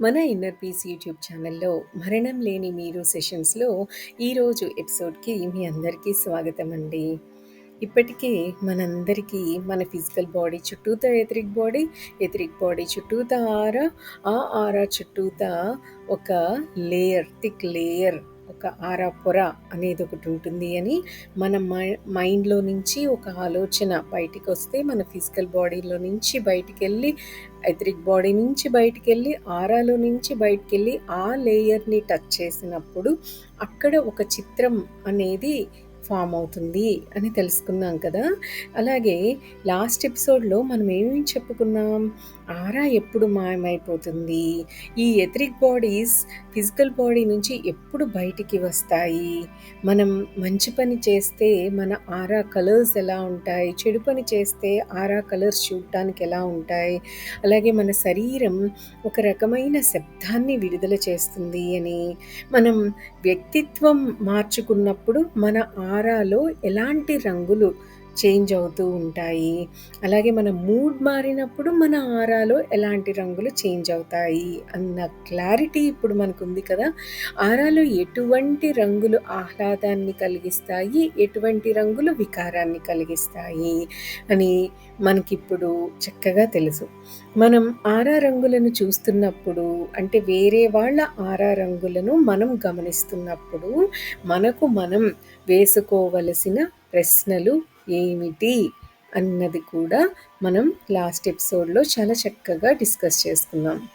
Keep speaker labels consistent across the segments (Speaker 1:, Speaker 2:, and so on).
Speaker 1: మన inner peace YouTube ఛానల్లో మరణం లేని మీరు సెషన్స్లో ఈరోజు ఎపిసోడ్కి మీ అందరికీ స్వాగతం అండి ఇప్పటికే మనందరికీ మన ఫిజికల్ బాడీ చుట్టూతా ఎథరిక్ బాడీ ఎథరిక్ బాడీ చుట్టూతా ఆరా ఆ ఆరా చుట్టూతా ఒక లేయర్ థిక్ లేయర్ ఒక ఆరా పొర అనేది ఒకటి ఉంటుంది అని మన మైండ్లో నుంచి ఒక ఆలోచన బయటికి వస్తే మన ఫిజికల్ బాడీలో నుంచి బయటికి వెళ్ళి ఎథరిక్ బాడీ నుంచి బయటికి వెళ్ళి ఆరాలో నుంచి బయటికి వెళ్ళి ఆ లేయర్ని టచ్ చేసినప్పుడు అక్కడ ఒక చిత్రం అనేది ఫామ్ అవుతుంది అని తెలుసుకున్నాం కదా. అలాగే లాస్ట్ ఎపిసోడ్లో మనం ఏమేమి చెప్పుకున్నాం? ఆరా ఎప్పుడు మాయమైపోతుంది? ఈ ఎథరిక్ బాడీస్ ఫిజికల్ బాడీ నుంచి ఎప్పుడు బయటికి వస్తాయి? మనం మంచి పని చేస్తే మన ఆరా కలర్స్ ఎలా ఉంటాయి? చెడు పని చేస్తే ఆరా కలర్స్ చూడటానికి ఎలా ఉంటాయి? అలాగే మన శరీరం ఒక రకమైన శబ్దాన్ని విడుదల చేస్తుంది అని. మనం వ్యక్తిత్వం మార్చుకున్నప్పుడు మన ఆరాలో ఎలాంటి రంగులు చేంజ్ అవుతూ ఉంటాయి. అలాగే మన మూడ్ మారినప్పుడు మన ఆరాలో ఎలాంటి రంగులు చేంజ్ అవుతాయి అన్న క్లారిటీ ఇప్పుడు మనకు ఉంది కదా. ఆరాలో ఎటువంటి రంగులు ఆహ్లాదాన్ని కలిగిస్తాయి? ఎటువంటి రంగులు వికారాన్ని కలిగిస్తాయి? అని మనకిప్పుడు చక్కగా తెలుసు. మనం ఆరా రంగులను చూస్తున్నప్పుడు అంటే వేరే వాళ్ళ ఆరా రంగులను మనం గమనిస్తున్నప్పుడు మనకు మనం వేసుకోవలసిన ప్రశ్నలు ఏమిటి అన్నది కూడా మనం లాస్ట్ ఎపిసోడ్లో చాలా చక్కగా డిస్కస్ చేసుకున్నాం.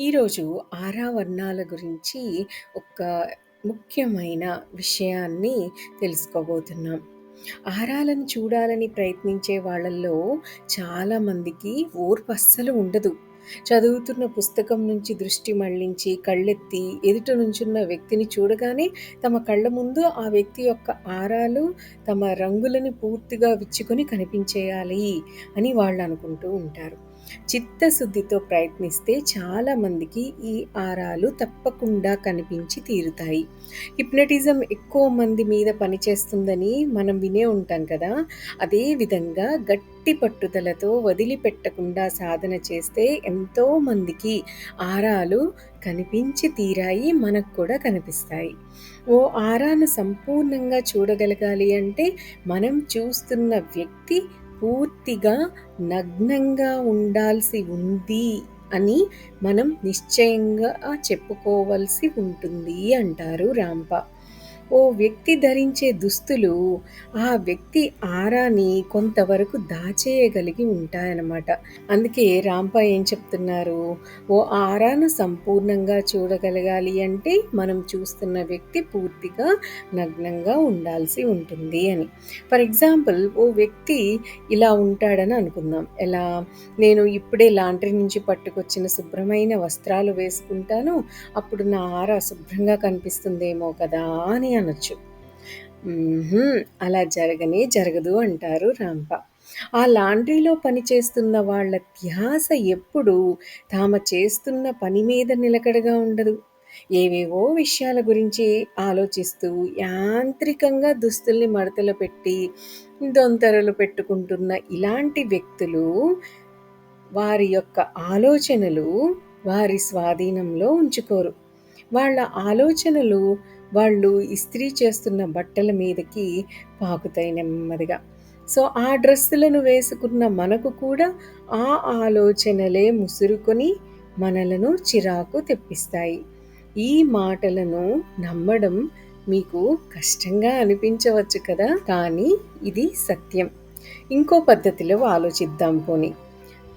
Speaker 1: ఈరోజు ఆరా వర్ణాల గురించి ఒక ముఖ్యమైన విషయాన్ని తెలుసుకోబోతున్నాం. ఆహారాలను చూడాలని ప్రయత్నించే వాళ్ళల్లో చాలామందికి ఓర్పు అస్సలు ఉండదు. చదువుతున్న పుస్తకం నుంచి దృష్టి మళ్ళించి కళ్ళెత్తి ఎదుట నుంచున్న వ్యక్తిని చూడగానే తమ కళ్ళ ముందు ఆ వ్యక్తి యొక్క ఆరాలు తమ రంగులను పూర్తిగా విచ్చుకొని కనిపించేయాలి అని వాళ్ళు అనుకుంటూ ఉంటారు. చిత్తశుద్ధితో ప్రయత్నిస్తే చాలామందికి ఈ ఆరాలు తప్పకుండా కనిపించి తీరుతాయి. హిప్నటిజం ఎక్కువ మంది మీద పనిచేస్తుందని మనం వినే ఉంటాం కదా. అదే విధంగా గట్టి పట్టుదలతో వదిలిపెట్టకుండా సాధన చేస్తే ఎంతో మందికి ఆరాలు కనిపించి తీరాయి మనకు కూడా కనిపిస్తాయి. ఓ ఆరాను సంపూర్ణంగా చూడగలగాలి అంటే మనం చూస్తున్న వ్యక్తి పూర్తిగా నగ్నంగా ఉండాల్సి ఉంది అని మనం నిశ్చయంగా చెప్పుకోవలసి ఉంటుంది అంటారు రాంప. ఓ వ్యక్తి ధరించే దుస్తులు ఆ వ్యక్తి ఆరాని కొంతవరకు దాచేయగలిగి ఉంటాయన్నమాట. అందుకే రాంప ఏం చెప్తున్నారు? ఓ ఆరాను సంపూర్ణంగా చూడగలగాలి అంటే మనం చూస్తున్న వ్యక్తి పూర్తిగా నగ్నంగా ఉండాల్సి ఉంటుంది అని. ఫర్ ఎగ్జాంపుల్ ఓ వ్యక్తి ఇలా ఉంటాడని అనుకుందాం. ఎలా? నేను ఇప్పుడే లాండ్రీ నుంచి పట్టుకొచ్చిన శుభ్రమైన వస్త్రాలు వేసుకుంటాను. అప్పుడు నా ఆరా శుభ్రంగా కనిపిస్తుందేమో కదా అని అనొచ్చు. అలా జరగనే జరగదు అంటారు రాంప. ఆ లాండ్రీలో పనిచేస్తున్న వాళ్ళ ధ్యాస ఎప్పుడు తామ చేస్తున్న పని మీద నిలకడగా ఉండదు. ఏవేవో విషయాల గురించి ఆలోచిస్తూ యాంత్రికంగా దుస్తుల్ని మడతలు పెట్టి దొంతరలు పెట్టుకుంటున్న ఇలాంటి వ్యక్తులు వారి యొక్క ఆలోచనలు వారి స్వాధీనంలో ఉంచుకోరు. వాళ్ళ ఆలోచనలు వాళ్ళు ఇస్త్రీ చేస్తున్న బట్టల మీదకి పాకుతాయి నెమ్మదిగా. సో ఆ డ్రెస్సులను వేసుకున్న మనకు కూడా ఆ ఆలోచనలే ముసురుకొని మనలను చిరాకు తెప్పిస్తాయి. ఈ మాటలను నమ్మడం మీకు కష్టంగా అనిపించవచ్చు కదా? కానీ ఇది సత్యం. ఇంకో పద్ధతిలో ఆలోచిద్దాం పోనీ.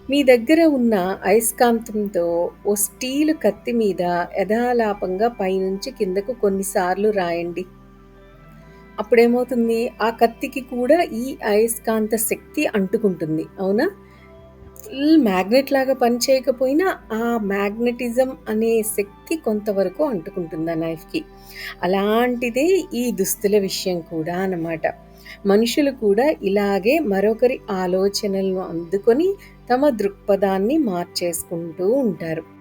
Speaker 1: మీ దగ్గర ఉన్న అయస్కాంతంతో ఓ స్టీలు కత్తి మీద యథాలాపంగా పైనుంచి కిందకు కొన్నిసార్లు రాయండి. అప్పుడేమవుతుంది? ఆ కత్తికి కూడా ఈ అయస్కాంత శక్తి అంటుకుంటుంది అవునా? ఫుల్ మ్యాగ్నెట్ లాగా పనిచేయకపోయినా ఆ మ్యాగ్నెటిజం అనే శక్తి కొంతవరకు అంటుకుంటుంది ఆ నైఫ్కి. అలాంటిదే ఈ దుస్తుల విషయం కూడా అన్నమాట. మనుషులు కూడా ఇలాగే మరొకరి ఆలోచనలను అందుకొని తమ దృక్పథాన్ని మార్చేసుకుంటూ ఉంటారు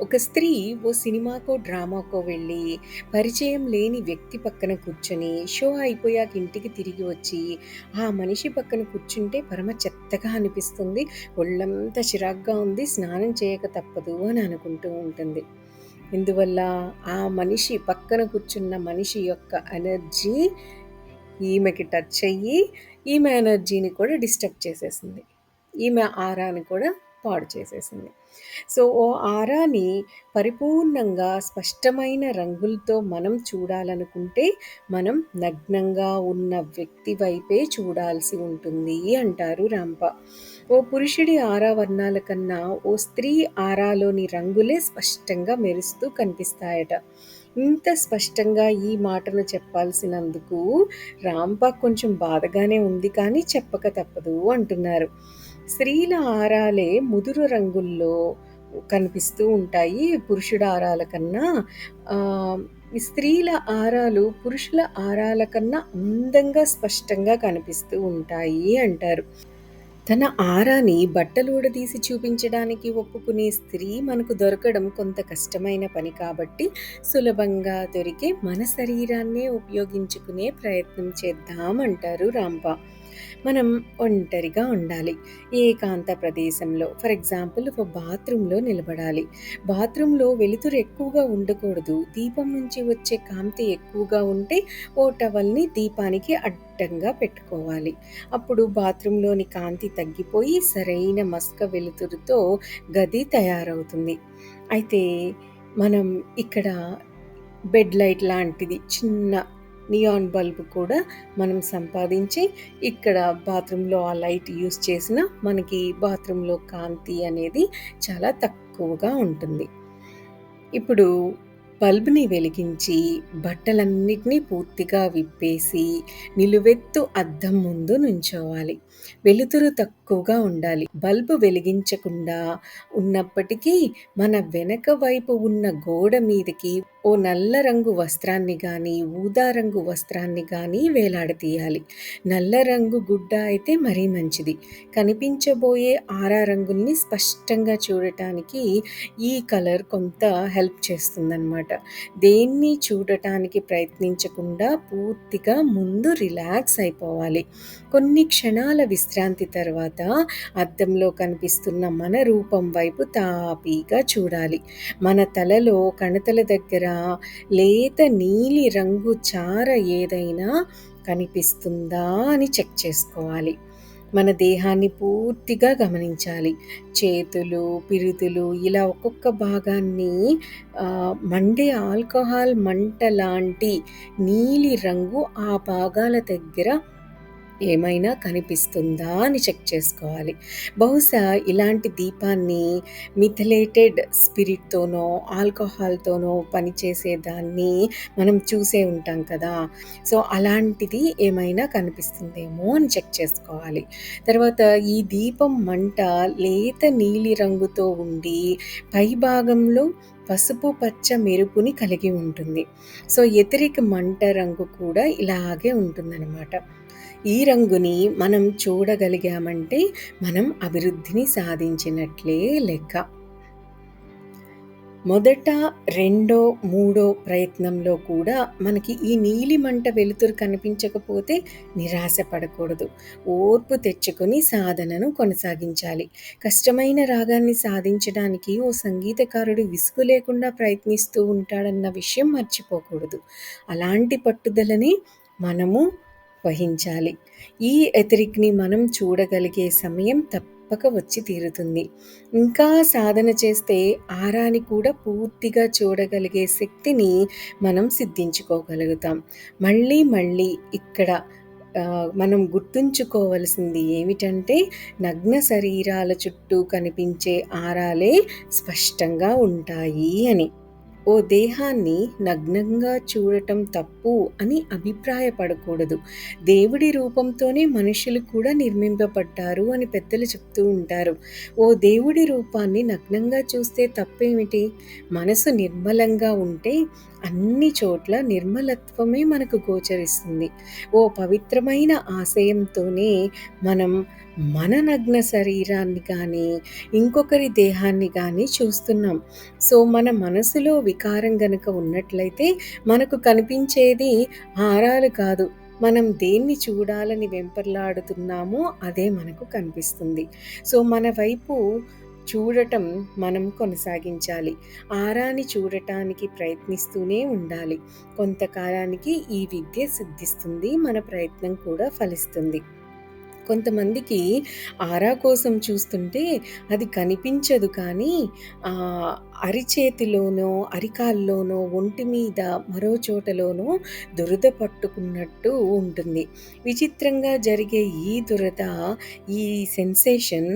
Speaker 1: ఒక స్త్రీ ఓ సినిమాకో, డ్రామాకో వెళ్ళి, పరిచయం లేని వ్యక్తి పక్కన కూర్చొని, షో అయిపోయాక ఇంటికి తిరిగి వచ్చి, ఆ మనిషి పక్కన కూర్చుంటే పరమ చెత్తగా అనిపిస్తుంది. ఒళ్ళంతా చిరాగ్గా ఉంది. స్నానం చేయక తప్పదు అని అనుకుంటూ ఉంటుంది. ఇందువల్ల ఆ మనిషి పక్కన కూర్చున్న మనిషి యొక్క ఎనర్జీ ఈమెకి టచ్ అయ్యి, ఈమె ఎనర్జీని కూడా డిస్టర్బ్ చేసేసింది. ఈమె ఆరాని కూడా పాడు చేసేసింది. సో, ఓ ఆరాని పరిపూర్ణంగా స్పష్టమైన రంగులతో మనం చూడాలనుకుంటే, మనం నగ్నంగా ఉన్న వ్యక్తి వైపే చూడాల్సి ఉంటుంది అంటారు రాంప. ఓ పురుషుడి ఆరా వర్ణాల కన్నా ఓ స్త్రీ ఆరాలోని రంగులే స్పష్టంగా మెరుస్తూ కనిపిస్తాయట. ఇంత స్పష్టంగా ఈ మాటను చెప్పాల్సినందుకు రాంప కొంచెం బాధగానే ఉంది కానీ చెప్పక తప్పదు అంటున్నారు. స్త్రీల ఆరాలే ముదురు రంగుల్లో కనిపిస్తూ ఉంటాయి పురుషుడు ఆరాల కన్నా. స్త్రీల ఆరాలు పురుషుల ఆరాల కన్నా అందంగా, స్పష్టంగా కనిపిస్తూ ఉంటాయి అంటారు. తన ఆరాని బట్టలూడదీసి చూపించడానికి ఒప్పుకునే స్త్రీ మనకు దొరకడం కొంత కష్టమైన పని కాబట్టి, సులభంగా దొరికే మన శరీరాన్నే ఉపయోగించుకునే ప్రయత్నం చేద్దాం అంటారు రాంప. మనం ఒంటరిగా ఉండాలి. ఏకాంత ప్రదేశంలో ఫర్ ఎగ్జాంపుల్ ఒక బాత్రూంలో నిలబడాలి. బాత్రూంలో వెలుతురు ఎక్కువగా ఉండకూడదు. దీపం నుంచి వచ్చే కాంతి ఎక్కువగా ఉంటే ఓ టవల్‌ని దీపానికి అడ్డంగా పెట్టుకోవాలి. అప్పుడు బాత్రూంలోని కాంతి తగ్గిపోయి సరైన మస్క వెలుతురుతో గది తయారవుతుంది. అయితే మనం ఇక్కడ బెడ్ లైట్ లాంటిది చిన్న నియాన్ బల్బ్ కూడా మనం సంపాదించి ఇక్కడ బాత్రూంలో ఆ లైట్ యూస్ చేసిన మనకి బాత్రూంలో కాంతి అనేది చాలా తక్కువగా ఉంటుంది. ఇప్పుడు బల్బ్‌ని వెలిగించి బట్టలన్నిటిని పూర్తిగా విప్పేసి నిలువెత్తు అద్దం ముందు నుంచోవాలి. వెలుతురు తక్కువగా ఉండాలి. బల్బ్ వెలిగించకుండా ఉన్నప్పటికీ మన వెనక వైపు ఉన్న గోడ మీదకి ఓ నల్ల రంగు వస్త్రాన్ని కానీ ఊదా రంగు వస్త్రాన్ని కానీ వేలాడదీయాలి. నల్ల రంగు గుడ్డ అయితే మరీ మంచిది. కనిపించబోయే ఆరా రంగుల్ని స్పష్టంగా చూడటానికి ఈ కలర్ కొంత హెల్ప్ చేస్తుందనమాట. దేన్ని చూడటానికి ప్రయత్నించకుండా పూర్తిగా ముందు రిలాక్స్ అయిపోవాలి. కొన్ని క్షణాల విశ్రాంతి తర్వాత అద్దంలో కనిపిస్తున్న మన రూపం వైపు తాపీగా చూడాలి. మన తలలో కణతల దగ్గర లేత నీలి రంగు చార ఏదైనా కనిపిస్తుందా అని చెక్ చేసుకోవాలి. మన దేహాన్ని పూర్తిగా గమనించాలి. చేతులు, పిరుదులు ఇలా ఒక్కొక్క భాగాన్ని మండే ఆల్కహాల్ మంట లాంటి నీలి రంగు ఆ భాగాల దగ్గర ఏమైనా కనిపిస్తుందా అని చెక్ చేసుకోవాలి. బహుశా ఇలాంటి దీపాన్ని మిథలేటెడ్ స్పిరిట్‌తోనో, ఆల్కహాల్‌తోనో పనిచేసేదాన్ని మనం చూసే ఉంటాం కదా! సో, అలాంటిది ఏమైనా కనిపిస్తుందేమో అని చెక్ చేసుకోవాలి. తర్వాత ఈ దీపం మంట లేత నీలి రంగుతో ఉండి పైభాగంలో పసుపు పచ్చ మెరుపుని కలిగి ఉంటుంది. సో, ఎతిరిక మంట రంగు కూడా ఇలాగే ఉంటుందన్నమాట ఈ రంగుని మనం చూడగలిగామంటే మనం అభివృద్ధిని సాధించినట్లే లెక్క. మొదట, రెండో, మూడో ప్రయత్నంలో కూడా మనకి ఈ నీలి మంట వెలుతురు కనిపించకపోతే నిరాశ పడకూడదు. ఓర్పు తెచ్చుకొని సాధనను కొనసాగించాలి. కష్టమైన రాగాన్ని సాధించడానికి ఓ సంగీతకారుడు విసుగు లేకుండా ప్రయత్నిస్తూ ఉంటాడన్న విషయం మర్చిపోకూడదు. అలాంటి పట్టుదలని మనము వహించాలి. ఈ ఎథరిక్‌ని మనం చూడగలిగే సమయం తప్పక వచ్చి తీరుతుంది. ఇంకా సాధన చేస్తే ఆరాని కూడా పూర్తిగా చూడగలిగే శక్తిని మనం సిద్ధించుకోగలుగుతాం. మళ్ళీ మళ్ళీ ఇక్కడ మనం గుర్తుంచుకోవలసింది ఏమిటంటే నగ్న శరీరాల చుట్టూ కనిపించే ఆరాలే స్పష్టంగా ఉంటాయి అని. ఓ దేహాన్ని నగ్నంగా చూడటం తప్పు అని అభిప్రాయపడకూడదు. దేవుడి రూపంతోనే మనుషులు కూడా నిర్మింపబడ్డారు అని పెద్దలు చెప్తూ ఉంటారు. ఓ దేవుడి రూపాన్ని నగ్నంగా చూస్తే తప్పేమిటి? మనసు నిర్మలంగా ఉంటే అన్ని చోట్ల నిర్మలత్వమే మనకు గోచరిస్తుంది. ఓ పవిత్రమైన ఆశయంతోనే మనం మన నగ్న శరీరాన్ని కానీ ఇంకొకరి దేహాన్ని కానీ చూస్తున్నాం. సో మన మనసులో వికారం గనుక ఉన్నట్లయితే మనకు కనిపించేది హారాలు కాదు. మనం దేన్ని చూడాలని వెంపర్లాడుతున్నామో అదే మనకు కనిపిస్తుంది. సో మన వైపు చూడటం మనం కొనసాగించాలి. ఆరాని చూడటానికి ప్రయత్నిస్తూనే ఉండాలి. కొంతకాలానికి ఈ విద్య సిద్ధిస్తుంది మన ప్రయత్నం కూడా ఫలిస్తుంది. కొంతమందికి ఆరా కోసం చూస్తుంటే అది కనిపించదు కానీ అరిచేతిలోనో అరికాల్లోనో ఒంటి మీద మరో చోటలోనో దురద పట్టుకున్నట్టు ఉంటుంది. విచిత్రంగా జరిగే ఈ దురద ఈ సెన్సేషన్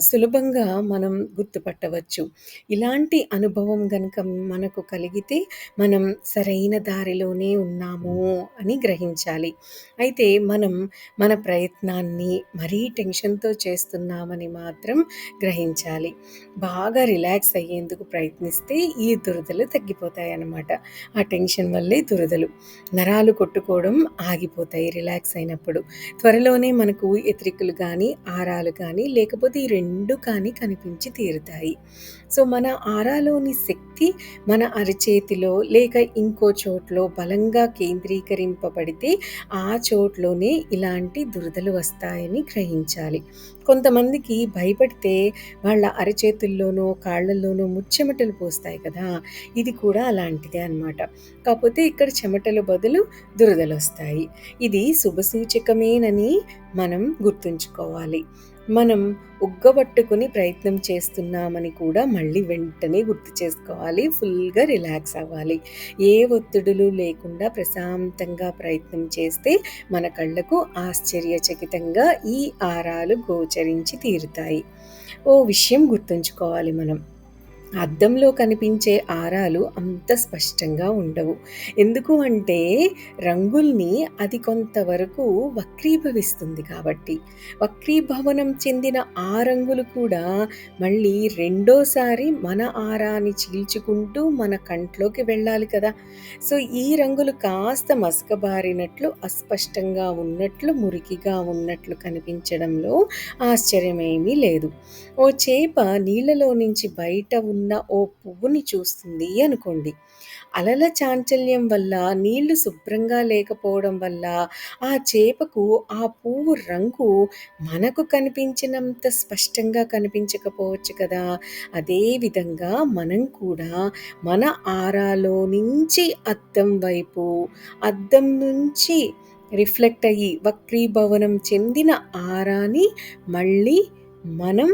Speaker 1: సులభంగా మనం గుర్తుపట్టవచ్చు. ఇలాంటి అనుభవం కనుక మనకు కలిగితే మనం సరైన దారిలోనే ఉన్నాము అని గ్రహించాలి. అయితే మనం మన ప్రయత్నాన్ని మరీ టెన్షన్తో చేస్తున్నామని మాత్రం గ్రహించాలి. బాగా రిలాక్స్ అయ్యేందుకు ప్రయత్నిస్తే ఈ దురదలు తగ్గిపోతాయి అన్నమాట ఆ టెన్షన్ వల్లే దురదలు. నరాలు కొట్టుకోవడం ఆగిపోతాయి రిలాక్స్ అయినప్పుడు. త్వరలోనే మనకు ఎత్రికలు కానీ ఆరాలు కానీ లేకపోతే రెండు కానీ కనిపించి తీరుతాయి. సో మన ఆరాలోని శక్తి మన అరచేతిలో లేక ఇంకో చోట్లో బలంగా కేంద్రీకరింపబడితే ఆ చోట్లోనే ఇలాంటి దురదలు వస్తాయని గ్రహించాలి. కొంతమందికి భయపడితే వాళ్ళ అరచేతుల్లోనో కాళ్ళల్లోనో ముచ్చెమటలు పోస్తాయి కదా! ఇది కూడా అలాంటిదే అనమాట కాకపోతే ఇక్కడ చెమటల బదులు దురదలు వస్తాయి. ఇది శుభసూచకమేనని మనం గుర్తుంచుకోవాలి. మనం ఉగ్గబట్టుకుని ప్రయత్నం చేస్తున్నామని కూడా మళ్ళీ వెంటనే గుర్తు చేసుకోవాలి ఫుల్గా రిలాక్స్ అవ్వాలి. ఏ ఒత్తిడులు లేకుండా ప్రశాంతంగా ప్రయత్నం చేస్తే మన కళ్ళకు ఆశ్చర్యచకితంగా ఈ ఆరాలు గోచరించి తీరుతాయి. ఓ విషయం గుర్తుంచుకోవాలి మనం. అద్దంలో కనిపించే ఆరాలు అంత స్పష్టంగా ఉండవు. ఎందుకు అంటే రంగుల్ని అది కొంతవరకు వక్రీభవిస్తుంది కాబట్టి. వక్రీభవనం చెందిన ఆ రంగులు కూడా మళ్ళీ రెండోసారి మన ఆరాన్ని చీల్చుకుంటూ మన కంట్లోకి వెళ్ళాలి కదా. సో ఈ రంగులు కాస్త మసకబారినట్లు అస్పష్టంగా ఉన్నట్లు మురికిగా ఉన్నట్లు కనిపించడంలో ఆశ్చర్యమేమీ లేదు. ఓ చేప నీళ్ళలో నుంచి బయట ఉన్న ఓ పువ్వుని చూస్తుంది అనుకోండి. అలల చాంచల్యం వల్ల నీళ్ళు శుభ్రంగా లేకపోవడం వల్ల ఆ చేపకు ఆ పువ్వు రంగు మనకు కనిపించినంత స్పష్టంగా కనిపించకపోవచ్చు కదా. అదేవిధంగా మనం కూడా మన ఆరాలో నుంచి అద్దం వైపు అద్దం నుంచి రిఫ్లెక్ట్ అయ్యి వక్రీభవనం చెందిన ఆరాని మళ్ళీ మనం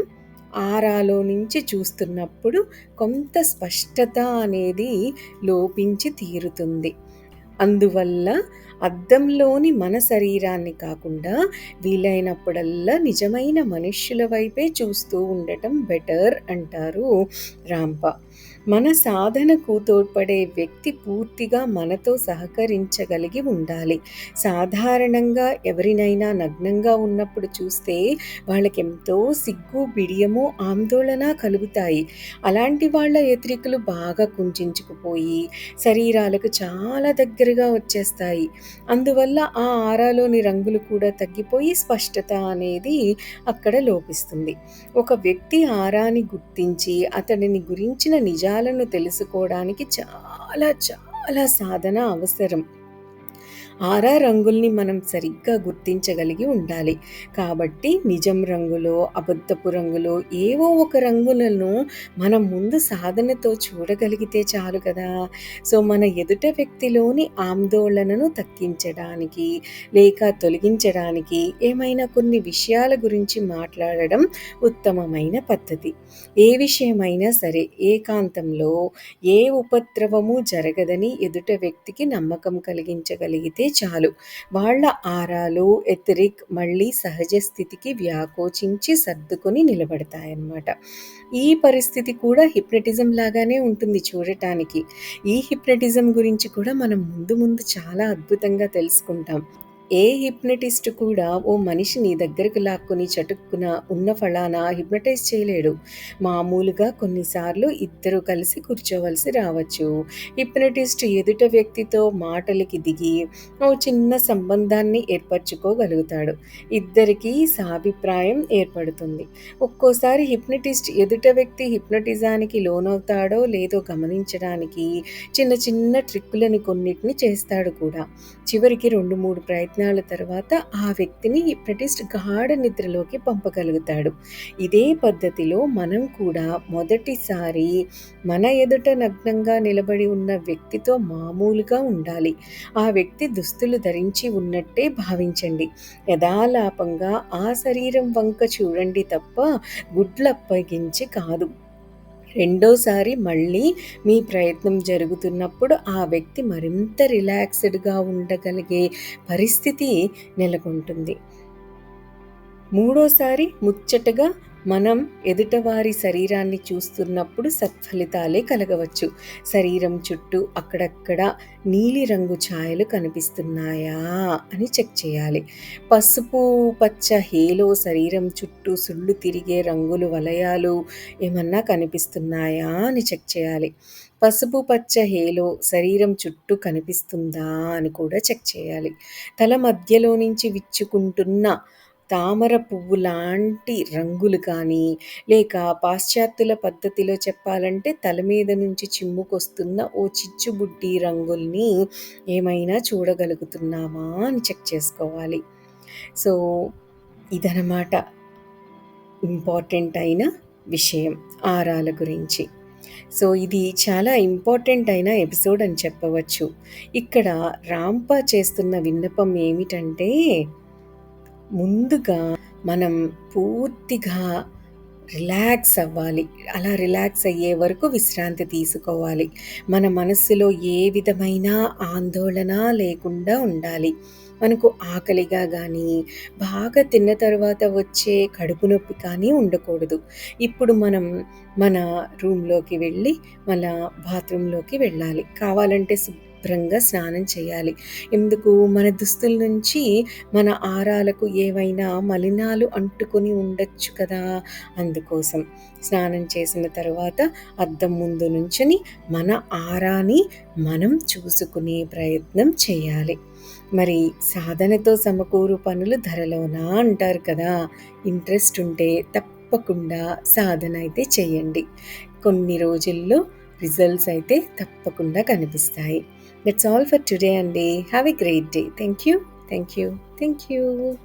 Speaker 1: ఆరాలో నుంచి చూస్తున్నప్పుడు కొంత స్పష్టత అనేది లోపించి తీరుతుంది. అందువల్ల అద్దంలోని మన శరీరాన్ని కాకుండా వీలైనప్పుడల్లా నిజమైన మనుష్యుల వైపే చూస్తూ ఉండటం బెటర్ అంటారు రాంప. మన సాధనకు తోడ్పడే వ్యక్తి పూర్తిగా మనతో సహకరించగలిగి ఉండాలి. సాధారణంగా ఎవరినైనా నగ్నంగా ఉన్నప్పుడు చూస్తే వాళ్ళకి ఎంతో సిగ్గు బిడియము ఆందోళన కలుగుతాయి. అలాంటి వాళ్ళ ఎత్రికలు బాగా కుంచుకుపోయి శరీరాలకు చాలా దగ్గరగా వచ్చేస్తాయి. అందువల్ల ఆ ఆరాలోని రంగులు కూడా తగ్గిపోయి స్పష్టత అనేది అక్కడ లోపిస్తుంది. ఒక వ్యక్తి ఆరాని గుర్తించి అతడిని గురించిన నిజాలను తెలుసుకోవడానికి చాలా చాలా సాధన అవసరం. ఆరా రంగుల్ని మనం సరిగ్గా గుర్తించగలిగి ఉండాలి. కాబట్టి నిజం రంగులో అబద్ధపు రంగులో ఏవో ఒక రంగులను మనం ముందు సాధనతో చూడగలిగితే చాలు కదా. సో మన ఎదుట వ్యక్తిలోని ఆందోళనను తగ్గించడానికి లేక తొలగించడానికి ఏమైనా కొన్ని విషయాల గురించి మాట్లాడడం ఉత్తమమైన పద్ధతి. ఏ విషయమైనా సరే ఏకాంతంలో ఏ ఉపద్రవము జరగదని ఎదుట వ్యక్తికి నమ్మకం కలిగించగలిగితే అయితే చాలు. వాళ్ళ ఆరాలు ఎథరిక్ మళ్ళీ సహజ స్థితికి వ్యాకోచించి సర్దుకొని నిలబడతాయన్నమాట. ఈ పరిస్థితి కూడా హిప్నటిజం లాగానే ఉంటుంది చూడటానికి. ఈ హిప్నటిజం గురించి కూడా మనం ముందు ముందు చాలా అద్భుతంగా తెలుసుకుంటాం. ఏ హిప్నటిస్ట్ కూడా ఓ మనిషిని దగ్గరకు లాక్కొని చటుక్కున ఉన్న ఫలానా హిప్నటైజ్ చేయలేడు. మామూలుగా కొన్నిసార్లు ఇద్దరు కలిసి కూర్చోవలసి రావచ్చు. హిప్నటిస్ట్ ఎదుట వ్యక్తితో మాటలకి దిగి ఓ చిన్న సంబంధాన్ని ఏర్పరచుకోగలుగుతాడు. ఇద్దరికీ సాభిప్రాయం ఏర్పడుతుంది. ఒక్కోసారి హిప్నటిస్ట్ ఎదుట వ్యక్తి హిప్నటిజానికి లోనవుతాడో లేదో గమనించడానికి చిన్న చిన్న ట్రిక్కులను కొన్నిటిని చేస్తాడు కూడా. చివరికి రెండు మూడు ప్రయత్నం యత్నాల తర్వాత ఆ వ్యక్తిని హిప్నటిస్ట్ గాఢ నిద్రలోకి పంపగలుగుతాడు. ఇదే పద్ధతిలో మనం కూడా మొదటిసారి మన ఎదుట నగ్నంగా నిలబడి ఉన్న వ్యక్తితో మామూలుగా ఉండాలి. ఆ వ్యక్తి దుస్తులు ధరించి ఉన్నట్టే భావించండి. యథాలాపంగా ఆ శరీరం వంక చూడండి తప్ప గుడ్లప్పగించి కాదు. రెండోసారి మళ్ళీ మీ ప్రయత్నం జరుగుతున్నప్పుడు ఆ వ్యక్తి మరింత రిలాక్స్డ్గా ఉండగలిగే పరిస్థితి నెలకొంటుంది. మూడోసారి ముచ్చటగా మనం ఎదుటవారి శరీరాన్ని చూస్తున్నప్పుడు సత్ఫలితాలే కలగవచ్చు. శరీరం చుట్టూ అక్కడక్కడ నీలిరంగు ఛాయలు కనిపిస్తున్నాయా అని చెక్ చేయాలి. పసుపు పచ్చ హేలో శరీరం చుట్టూ సుళ్ళు తిరిగే రంగులు వలయాలు ఏమన్నా కనిపిస్తున్నాయా అని చెక్ చేయాలి. పసుపు పచ్చ హేలో శరీరం చుట్టూ కనిపిస్తుందా అని కూడా చెక్ చేయాలి. తల మధ్యలో నుంచి విచ్చుకుంటున్న తామర పువ్వు లాంటి రంగులు కానీ లేక పాశ్చాత్యుల పద్ధతిలో చెప్పాలంటే తల మీద నుంచి చిమ్ముకొస్తున్న ఓ చిచ్చుబుడ్డి రంగుల్ని ఏమైనా చూడగలుగుతున్నామా అని చెక్ చేసుకోవాలి. సో ఇదనమాట ఇంపార్టెంట్ అయిన విషయం ఆరాల గురించి. సో ఇది చాలా ఇంపార్టెంట్ అయిన ఎపిసోడ్ అని చెప్పవచ్చు. ఇక్కడ రాంప చేస్తున్న విన్నపం ఏమిటంటే ముందుగా మనం పూర్తిగా రిలాక్స్ అవ్వాలి. అలా రిలాక్స్ అయ్యే వరకు విశ్రాంతి తీసుకోవాలి. మన మనస్సులో ఏ విధమైన ఆందోళన లేకుండా ఉండాలి. మనకు ఆకలిగా కానీ బాగా తిన్న తర్వాత వచ్చే కడుపు నొప్పి కానీ ఉండకూడదు. ఇప్పుడు మనం మన రూమ్లోకి వెళ్ళి మన బాత్రూంలోకి వెళ్ళాలి. కావాలంటే శుభ్రంగా స్నానం చేయాలి. ఎందుకు? మన దుస్తుల నుంచి మన ఆరాలకు ఏవైనా మలినాలు అంటుకొని ఉండొచ్చు కదా. అందుకోసం స్నానం చేసిన తర్వాత అద్దం ముందు నుంచని మన ఆరాని మనం చూసుకునే ప్రయత్నం చేయాలి. మరి సాధనతో సమకూరు పనులు ధరలోనా అంటారు కదా. ఇంట్రెస్ట్ ఉంటే తప్పకుండా సాధన అయితే చేయండి. కొన్ని రోజుల్లో రిజల్ట్స్ అయితే తప్పకుండా కనిపిస్తాయి. That's all for today, Andy. Have a great day. Thank you. Thank you. Thank you.